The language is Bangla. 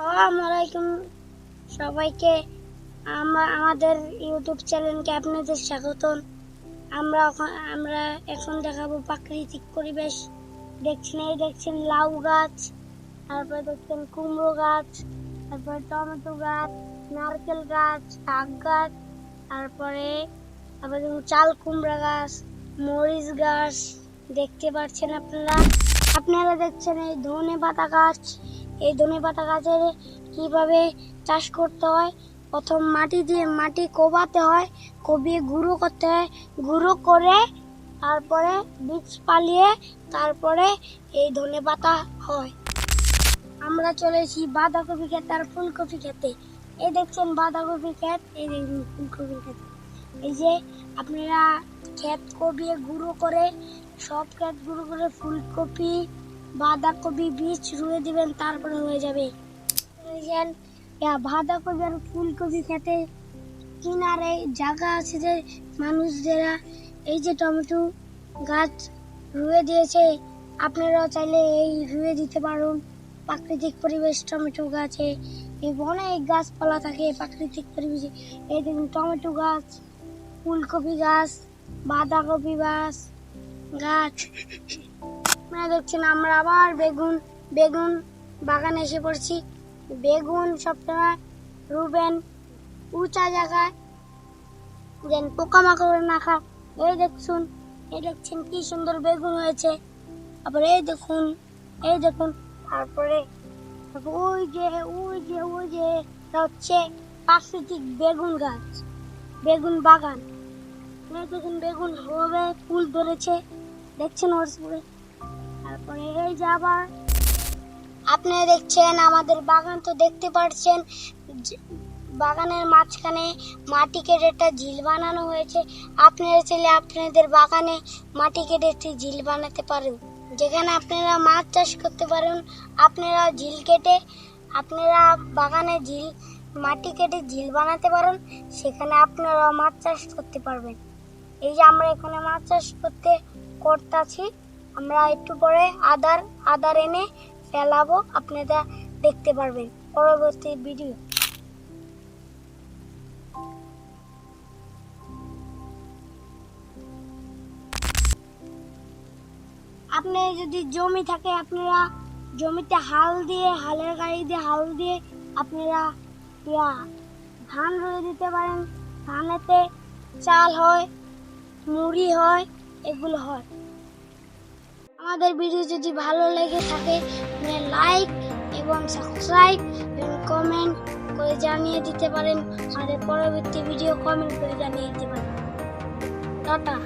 আসসালামু আলাইকুম। সবাইকে আমরা আমাদের ইউটিউব চ্যানেলকে আপনাদের স্বাগতম। আমরা আমরা এখন দেখাবো প্রাকৃতিক পরিবেশ। দেখছেন এই দেখছেন লাউ গাছ, তারপরে দেখছেন কুমড়ো গাছ, তারপরে টমেটো গাছ, নারকেল গাছ, শাক গাছ, তারপরে তারপরে দেখুন চাল কুমড়া গাছ, মরিচ গাছ, দেখতে পাচ্ছেন আপনারা? আপনারা দেখছেন এই ধনে পাতা গাছ এই ধনে পাতা গাছের কীভাবে চাষ করতে হয়? প্রথম মাটি দিয়ে মাটি কোবাতে হয়, কবিয়ে গুঁড়ো করতে হয়। গুঁড়ো করে তারপরে বীজ পালিয়ে তারপরে এই ধনে পাতা হয়। আমরা চলেছি বাঁধাকপি খেতে আর ফুলকপি খেতে এই দেখছেন বাঁধাকপি ক্ষেত, এই দেখুন ফুলকপি ক্ষেত। এই যে আপনারা ক্ষেত কবিয়ে গুঁড়ো করে সব ক্ষেত গুঁড়ো করে ফুলকপি বাঁধাকপি বীজ রুয়ে দিবেন, তারপরে হয়ে যাবে। বাঁধাকপি আর ফুলকপি খেতে কিনারে জায়গা আছে যে মানুষদেরা, এই যে টমেটো গাছ রুয়ে দিয়েছে, আপনারাও চাইলে এই রুয়ে দিতে পারুন। প্রাকৃতিক পরিবেশ টমেটো গাছে অনেক গাছপালা থাকে প্রাকৃতিক পরিবেশে। এই দেখুন, টমেটো গাছ, ফুলকপি গাছ, বাঁধাকপি গাছ গাছ। আপনারা দেখছেন, আমরা আবার বেগুন বেগুন বাগানে এসে পড়ছি। বেগুন সবসময় রুবেন, উঁচা জায়গায় যেন পোকামাকড় না খায়। এই দেখছুন এই দেখছেন কি সুন্দর বেগুন হয়েছে। আবার এই দেখুন এই দেখুন, তারপরে ওই যে ওই যে ওই যে হচ্ছে প্রাকৃতিক বেগুন গাছ, বেগুন বাগান। এই দেখুন, বেগুন হবে ফুল ধরেছে। দেখছেন ওর তারপরে এই যে আপনি দেখছেন, আমাদের বাগান তো দেখতে পাচ্ছেন বাগানের মাঝখানে মাটি কেটে একটা ঝিল বানানো হয়েছে। আপনারা চাইলে আপনাদের বাগানে মাটি কেটে একটি ঝিল বানাতে পারেন। যেখানে আপনারা মাছ চাষ করতে পারেন। আপনারা ঝিল কেটে, আপনারা বাগানে ঝিল, মাটি কেটে ঝিল বানাতে পারেন। সেখানে আপনারা মাছ চাষ করতে পারবেন। এই যে আমরা এখানে মাছ চাষ করতে করতেছি। আমরা একটু পরে আদার আদার এনে ফেলাবো, আপনারা দেখতে পারবেন। পরবর্তী ভিডিও আপনি যদি জমি থাকে, আপনারা জমিতে হাল দিয়ে, হালের গাড়ি দিয়ে, হাল দিয়ে আপনারা ধান রয়ে দিতে পারেন। ধানেতে চাল হয়, মুড়ি হয়, এগুলো হয়। আমাদের ভিডিও যদি ভালো লেগে থাকে লাইক এবং সাবস্ক্রাইব এবং কমেন্ট করে জানিয়ে দিতে পারেন। আমাদের পরবর্তী ভিডিও কমেন্ট করে জানিয়ে দিতে পারেন। টাটা।